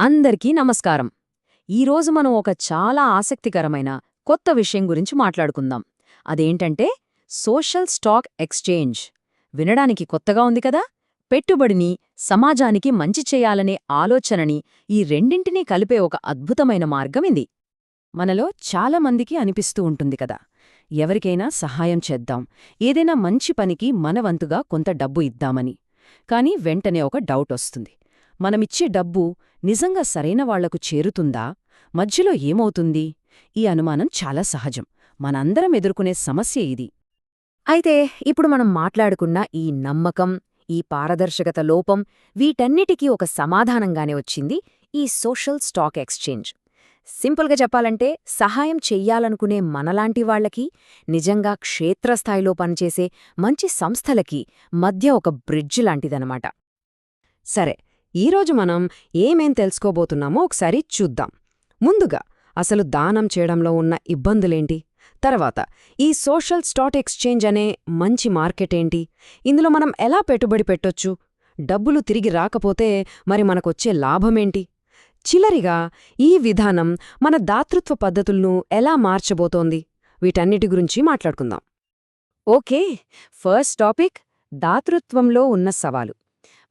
అందరికీ నమస్కారం. ఈరోజు మనం ఒక చాలా ఆసక్తికరమైన కొత్త విషయం గురించి మాట్లాడుకుందాం. అదేంటంటే సోషల్ స్టాక్ ఎక్స్చేంజ్. వినడానికి కొత్తగా ఉంది కదా? పెట్టుబడిని సమాజానికి మంచి చేయాలనే ఆలోచనని ఈ రెండింటినీ కలిపే ఒక అద్భుతమైన మార్గం ఇది. మనలో చాలామందికి అనిపిస్తూ ఉంటుంది కదా? ఎవరికైనా సహాయం చేద్దాం. ఏదైనా మంచి పనికి మనవంతుగా కొంత డబ్బు ఇద్దామని. కాని వెంటనే ఒక డౌట్ వస్తుంది. మనమిచ్చే డబ్బు నిజంగా సరైన వాళ్ళకు చేరుతుందా? మధ్యలో ఏమవుతుంది? ఈ అనుమానం చాలా సహజం. మనందరం ఎదుర్కొనే సమస్య ఇది. అయితే ఇప్పుడు మనం మాట్లాడుకున్న ఈ నమ్మకం ఈ పారదర్శకత లోపం వీటన్నిటికీ ఒక సమాధానంగానే వచ్చింది ఈ సోషల్ స్టాక్ ఎక్స్చేంజ్. సింపుల్గా చెప్పాలంటే సహాయం చెయ్యాలనుకునే మనలాంటి వాళ్ళకి నిజంగా క్షేత్రస్థాయిలో పనిచేసే మంచి సంస్థలకి మధ్య ఒక బ్రిడ్జ్ లాంటిదనమాట. సరే ఈరోజు మనం ఏమేం తెలుసుకోబోతున్నామో ఒకసారి చూద్దాం. ముందుగా అసలు దానం చేయడంలో ఉన్న ఇబ్బందులేంటి? తర్వాత ఈ సోషల్ స్టాక్ ఎక్స్చేంజ్ అనే మంచి మార్కెట్ ఏంటి? ఇందులో మనం ఎలా పెట్టుబడి పెట్టొచ్చు? డబ్బులు తిరిగి రాకపోతే మరి మనకొచ్చే లాభమేంటి? చిలరిగా ఈ విధానం మన దాతృత్వ పద్ధతులను ఎలా మార్చబోతోంది? వీటన్నిటి గురించి మాట్లాడుకుందాం. ఓకే ఫస్ట్ టాపిక్ దాతృత్వంలో ఉన్న సవాలు.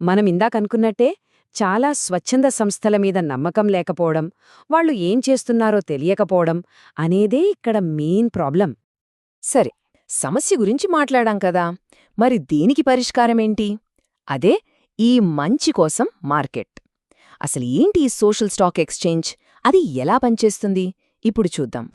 మనం ఇందాకనుకున్నట్టే చాలా స్వచ్ఛంద సంస్థల మీద నమ్మకం లేకపోవడం వాళ్ళు ఏం చేస్తున్నారో తెలియకపోవడం అనేదే ఇక్కడ మెయిన్ ప్రాబ్లం. సరే సమస్య గురించి మాట్లాడాం కదా మరి దీనికి పరిష్కారమేంటి? అదే ఈ మంచి కోసం మార్కెట్. అసలు ఏంటి ఈ సోషల్ స్టాక్ ఎక్స్చేంజ్? అది ఎలా పనిచేస్తుంది? ఇప్పుడు చూద్దాం.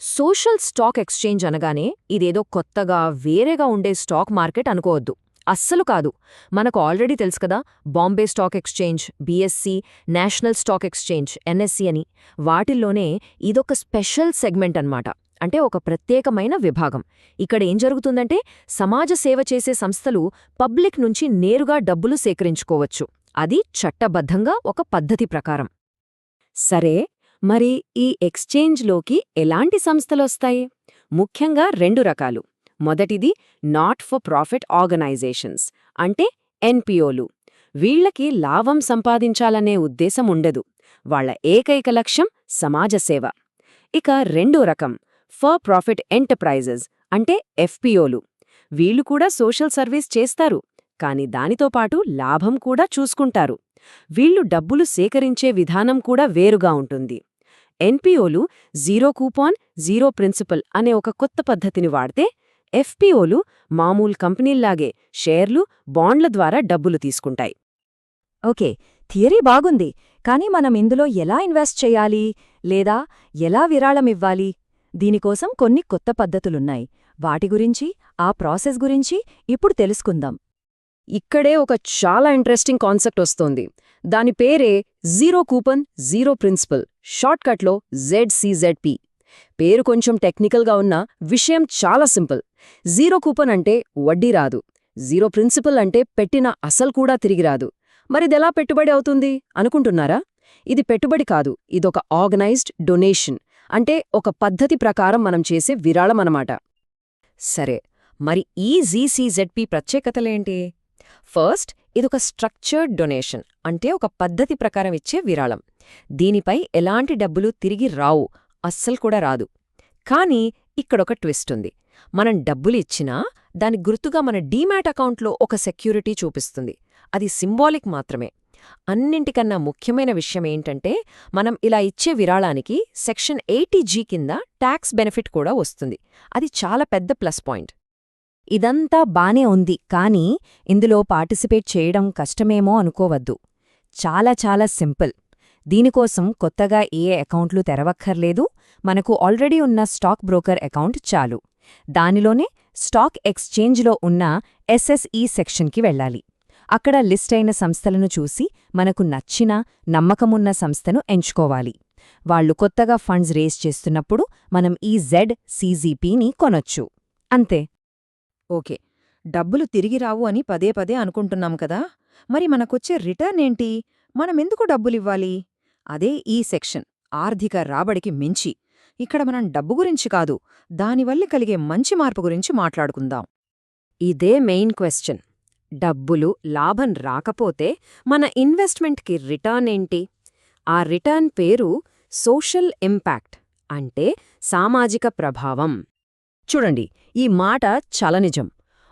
సోషల్ స్టాక్ ఎక్స్చేంజ్ అనగానే ఇదేదో కొత్తగా వేరేగా ఉండే స్టాక్ మార్కెట్ అనుకోవద్దు. అస్సలు కాదు. మనకు ఆల్రెడీ తెలుసు కదా Bombay stock exchange BSC national stock exchange NSC అని. వాటిల్లోనే ఇదొక స్పెషల్ సెగ్మెంట్ అన్నమాట. అంటే ఒక ప్రత్యేకమైన విభాగం. ఇక్కడ ఏం జరుగుతుందంటే సమాజ సేవ చేసే సంస్థలు పబ్లిక్ నుంచి నేరుగా డబ్బులు సేకరించుకోవచ్చు. అది చట్టబద్ధంగా ఒక పద్ధతి ప్రకారం. సరే మరి ఈ ఎక్స్చేంజ్లోకి ఎలాంటి సంస్థలొస్తాయి? ముఖ్యంగా రెండు రకాలు. మొదటిది నాట్ ఫర్ ప్రాఫిట్ ఆర్గనైజేషన్స్ అంటే ఎన్పిఓలు. వీళ్ళకి లాభం సంపాదించాలనే ఉద్దేశం ఉండదు. వాళ్ళ ఏకైక లక్ష్యం సమాజసేవ ఇక రెండో రకం ఫర్ ప్రాఫిట్ ఎంటర్ప్రైజెస్ అంటే ఎఫ్పిఓలు. వీళ్ళు కూడా సోషల్ సర్వీస్ చేస్తారు కాని దానితో పాటు లాభం కూడా చూసుకుంటారు. వీళ్ళు డబ్బులు సేకరించే విధానం కూడా వేరుగా ఉంటుంది. ఎన్పిఓలు జీరో కూపాన్ జీరో ప్రిన్సిపల్ అనే ఒక కొత్త పద్ధతిని వాడితే ఎఫ్పిఓలు మామూలు కంపెనీల్లాగే షేర్లు బాండ్ల ద్వారా డబ్బులు తీసుకుంటాయి. ఓకే థియరీ బాగుంది కానీ మనం ఇందులో ఎలా ఇన్వెస్ట్ చేయాలి? లేదా ఎలా విరాళమివ్వాలి దీనికోసం కొన్ని కొత్త పద్ధతులున్నాయి. వాటి గురించి ఆ ప్రాసెస్ గురించి ఇప్పుడు తెలుసుకుందాం. ఇక్కడే ఒక చాలా ఇంట్రెస్టింగ్ కాన్సెప్ట్ వస్తోంది. దాని పేరే జీరో కూపన్ జీరో ప్రిన్సిపల్ షార్ట్కట్లో జెడ్సీజెడ్పి పేరు కొంచెం టెక్నికల్గా ఉన్న విషయం చాలా సింపుల్. జీరో కూపన్ అంటే వడ్డీ రాదు. జీరో ప్రిన్సిపల్ అంటే పెట్టిన అసలు కూడా తిరిగి రాదు. మరిదెలా పెట్టుబడి అవుతుంది? అనుకుంటున్నారా? ఇది పెట్టుబడి కాదు ఇదొక ఆర్గనైజ్డ్ డొనేషన్. అంటే ఒక పద్ధతి ప్రకారం మనం చేసే విరాళమనమాట సరే మరి ఈ జీసీజెడ్పి ప్రత్యేకతలేంటి ఫస్ట్ ఇదొక స్ట్రక్చర్డ్ డొనేషన్ అంటే ఒక పద్ధతి ప్రకారం ఇచ్చే విరాళం. దీనిపై ఎలాంటి డబ్బులు తిరిగి రావు అస్సలు కూడా రాదు. కానీ ఇక్కడొక ట్విస్ట్ ఉంది. మనం డబ్బులిచ్చినా దాని గుర్తుగా మన డీమ్యాట్ అకౌంట్లో ఒక సెక్యూరిటీ చూపిస్తుంది. అది సింబాలిక్ మాత్రమే. అన్నింటికన్నా ముఖ్యమైన విషయం ఏంటంటే మనం ఇలా ఇచ్చే విరాళానికి సెక్షన్ ఎయిటీ జీ కింద ట్యాక్స్ బెనిఫిట్ కూడా వస్తుంది. అది చాలా పెద్ద ప్లస్ పాయింట్. ఇదంతా బానే ఉంది కానీ ఇందులో పార్టిసిపేట్ చేయడం కష్టమేమో అనుకోవద్దు. చాలా చాలా సింపుల్. దీనికోసం కొత్తగా ఏ అకౌంట్లు తెరవక్కర్లేదు మనకు ఆల్రెడీ ఉన్న స్టాక్ బ్రోకర్ అకౌంట్ చాలు. దానిలోనే స్టాక్ ఎక్స్చేంజ్లో ఉన్న ఎస్ఎస్ఈ సెక్షన్కి వెళ్ళాలి. అక్కడ లిస్ట్ అయిన సంస్థలను చూసి మనకు నచ్చిన నమ్మకమున్న సంస్థను ఎంచుకోవాలి. వాళ్ళు కొత్తగా ఫండ్స్ రేస్ చేస్తున్నప్పుడు మనం ఈ జెడ్ సీజీపీని కొనొచ్చు. అంతే. ఓకే. డబ్బులు తిరిగి రావు అని పదే పదే అనుకుంటున్నాం కదా? మరి మనకొచ్చే రిటర్న్ ఏంటి? మనమెందుకు డబ్బులివ్వాలి? అదే ఈ సెక్షన్. ఆర్థిక రాబడికి మించి. ఇక్కడ మనం డబ్బు గురించి కాదు దానివల్ల కలిగే మంచి మార్పు గురించి మాట్లాడుకుందాం. ఇదే మెయిన్ క్వశ్చన్ డబ్బులు లాభం రాకపోతే మన ఇన్వెస్ట్మెంట్కి రిటర్న్ ఏంటి? ఆ రిటర్న్ పేరు సోషల్ ఇంపాక్ట్ అంటే సామాజిక ప్రభావం. చూడండి ఈ మాట చాలా నిజం.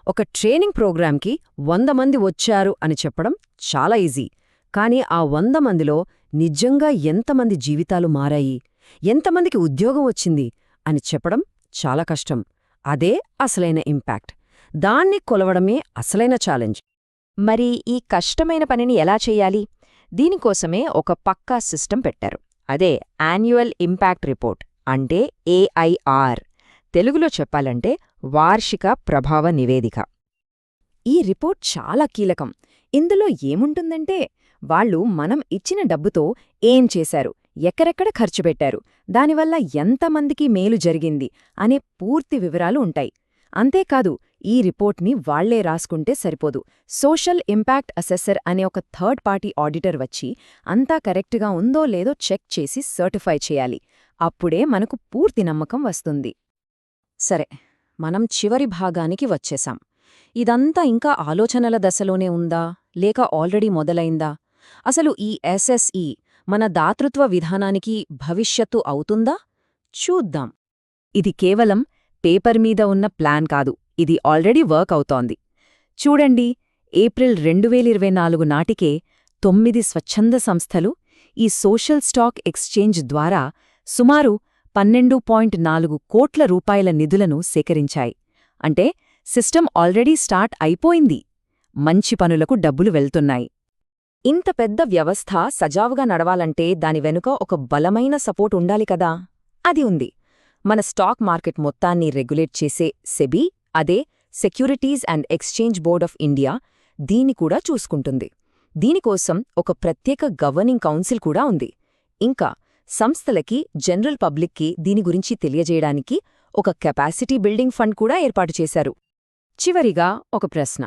ఒక ట్రైనింగ్ ప్రోగ్రాంకి వంద మంది వచ్చారు అని చెప్పడం చాలా ఈజీ. కానీ ఆ వంద మందిలో నిజంగా ఎంతమంది జీవితాలు మారాయి? ఎంతమందికి ఉద్యోగం వచ్చింది అని చెప్పడం చాలా కష్టం. అదే అసలైన ఇంపాక్ట్. దాన్ని కొలవడమే అసలైన ఛాలెంజ్. మరి ఈ కష్టమైన పనిని ఎలా చెయ్యాలి దీనికోసమే ఒక పక్కా సిస్టమ్ పెట్టారు. అదే యాన్యువల్ ఇంపాక్ట్ రిపోర్ట్ అంటే ఏఐఆర్. తెలుగులో చెప్పాలంటే వార్షిక ప్రభావ నివేదిక. ఈ రిపోర్ట్ చాలా కీలకం. ఇందులో ఏముంటుందంటే వాళ్ళు మనం ఇచ్చిన డబ్బుతో ఏం చేశారు? ఎక్కడెక్కడ ఖర్చు పెట్టారు దానివల్ల ఎంతమందికి మేలు జరిగింది అనే పూర్తి వివరాలు ఉంటాయి. అంతేకాదు ఈ రిపోర్ట్ని వాళ్ళే రాసుకుంటే సరిపోదు. సోషల్ ఇంపాక్ట్ అసెసర్ అనే ఒక థర్డ్ పార్టీ ఆడిటర్ వచ్చి అంతా కరెక్ట్గా ఉందో లేదో చెక్ చేసి సర్టిఫై చేయాలి. అప్పుడే మనకు పూర్తి నమ్మకం వస్తుంది. సరే మనం చివరి భాగానికి వచ్చేశాం. ఇదంతా ఇంకా ఆలోచనల దశలోనే ఉందా లేక ఆల్రెడీ మొదలైందా? అసలు ఈ ఎస్ఎస్ఈ మన దాతృత్వ విధానానికి భవిష్యత్తు అవుతుందా? చూద్దాం. ఇది కేవలం పేపర్ మీద ఉన్న ప్లాన్ కాదు. ఇది ఆల్రెడీ వర్క్ అవుతోంది. చూడండి ఏప్రిల్ రెండు వేల నాలుగు నాటికే తొమ్మిది స్వచ్ఛంద సంస్థలు ఈ సోషల్ స్టాక్ ఎక్స్చేంజ్ ద్వారా సుమారు పన్నెండు పాయింట్ నాలుగు కోట్ల రూపాయల నిధులను సేకరించాయి. అంటే సిస్టమ్ ఆల్రెడీ స్టార్ట్ అయిపోయింది. మంచి పనులకు డబ్బులు వెళ్తున్నాయి. ఇంత పెద్ద వ్యవస్థ సజావుగా నడవాలంటే దాని వెనుక ఒక బలమైన సపోర్ట్ ఉండాలి కదా? అది ఉంది. మన స్టాక్ మార్కెట్ మొత్తాన్ని రెగ్యులేట్ చేసే సెబీ అదే securities and exchange board of India దీని కూడా చూసుకుంటుంది. దీనికోసం ఒక ప్రత్యేక గవర్నింగ్ కౌన్సిల్ కూడా ఉంది. ఇంకా సంస్థలకి జనరల్ పబ్లిక్కి దీని గురించి తెలియజేయడానికి ఒక కెపాసిటీ బిల్డింగ్ ఫండ్ కూడా ఏర్పాటు చేశారు. చివరిగా ఒక ప్రశ్న.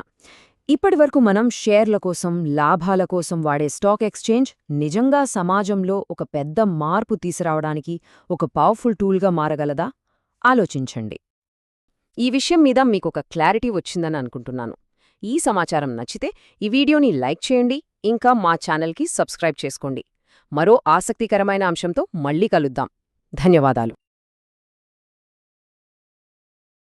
ఇప్పటివరకు మనం షేర్ల కోసం లాభాల కోసం వాడే స్టాక్ ఎక్స్చేంజ్ నిజంగా సమాజంలో ఒక పెద్ద మార్పు తీసురావడానికి ఒక పవర్ఫుల్ టూల్గా మారగలదా? ఆలోచించండి. ఈ విషయం మీద మీకొక క్లారిటీ వచ్చిందని అనుకుంటున్నాను. ఈ సమాచారం నచ్చితే ఈ వీడియోని లైక్ చేయండి ఇంకా మా ఛానల్కి సబ్స్క్రైబ్ చేసుకోండి. మరో ఆసక్తికరమైన అంశంతో మళ్ళీ కలుద్దాం. ధన్యవాదాలు.